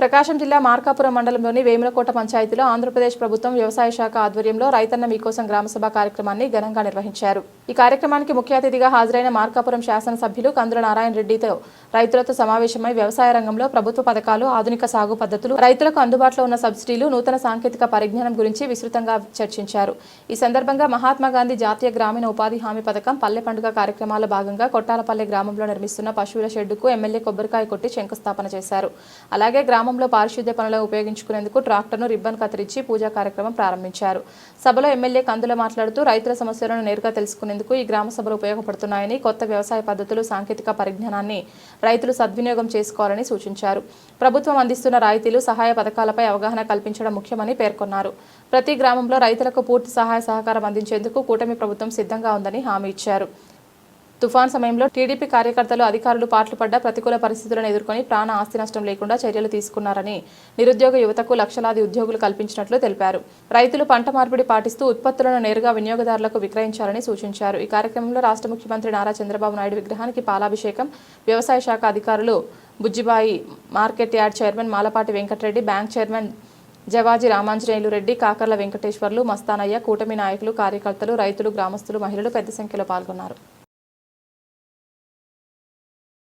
ప్రకాశం జిల్లా మార్కాపురం మండలంలోని వేములకోట పంచాయతీలో ఆంధ్రప్రదేశ్ ప్రభుత్వం వ్యవసాయ శాఖ ఆధ్వర్యంలో రైతన్న మీకోసం గ్రామసభ కార్యక్రమాన్ని ఘనంగా నిర్వహించారు. ఈ కార్యక్రమానికి ముఖ్య అతిథిగా హాజరైన మార్కాపురం శాసనసభ్యులు కందుల నారాయణ రెడ్డితో రైతులతో సమావేశమై వ్యవసాయ రంగంలో ప్రభుత్వ పథకాలు ఆధునిక సాగు పద్ధతులు రైతులకు అందుబాటులో ఉన్న సబ్సిడీలు నూతన సాంకేతిక పరిజ్ఞానం గురించి విస్తృతంగా చర్చించారు. ఈ సందర్భంగా మహాత్మా గాంధీ జాతీయ గ్రామీణ ఉపాధి హామీ పథకం పల్లె పండుగ కార్యక్రమాల భాగంగా కొట్టాలపల్లె గ్రామంలో నిర్మిస్తున్న పశువుల షెడ్డుకు ఎమ్మెల్యే కొబ్బరికాయ కొట్టి శంకుస్థాపన చేశారు. అలాగే గ్రామంలో పారిశుద్ధ్య పనులు ఉపయోగించుకునేందుకు ట్రాక్టర్ను రిబ్బన్ కత్తిరించి పూజా కార్యక్రమం ప్రారంభించారు. సభలో ఎమ్మెల్యే కందుల మాట్లాడుతూ రైతుల సమస్యలను నేరుగా తెలుసుకునేందుకు ఈ గ్రామ సభలు ఉపయోగపడుతున్నాయని కొత్త వ్యవసాయ పద్ధతులు సాంకేతిక పరిజ్ఞానాన్ని రైతులు సద్వినియోగం చేసుకోవాలని సూచించారు. ప్రభుత్వం అందిస్తున్న రాయితీలు సహాయ పథకాలపై అవగాహన కల్పించడం ముఖ్యమని పేర్కొన్నారు. ప్రతి గ్రామంలో రైతులకు పూర్తి సహాయ సహకారం అందించేందుకు కూటమి ప్రభుత్వం సిద్ధంగా ఉందని హామీ ఇచ్చారు. తుఫాన్ సమయంలో టీడీపీ కార్యకర్తలు అధికారులు పాట్లు పడ్డ ప్రతికూల పరిస్థితులను ఎదుర్కొని ప్రాణ ఆస్తి నష్టం లేకుండా చర్యలు తీసుకున్నారని నిరుద్యోగ యువతకు లక్షలాది ఉద్యోగులు కల్పించినట్లు తెలిపారు. రైతులు పంట మార్పిడి పాటిస్తూ ఉత్పత్తులను నేరుగా వినియోగదారులకు విక్రయించాలని సూచించారు. ఈ కార్యక్రమంలో రాష్ట్ర ముఖ్యమంత్రి నారా చంద్రబాబు నాయుడు విగ్రహానికి పాలాభిషేకం వ్యవసాయ శాఖ అధికారులు Bujjibai market yard chairman Malapati Venkatareddy bank chairman Javaji Ramanjaneyulu Reddy Kakarla Venkateswarlu Mastanaiah కూటమి నాయకులు కార్యకర్తలు రైతులు గ్రామస్తులు మహిళలు పెద్ద సంఖ్యలో పాల్గొన్నారు.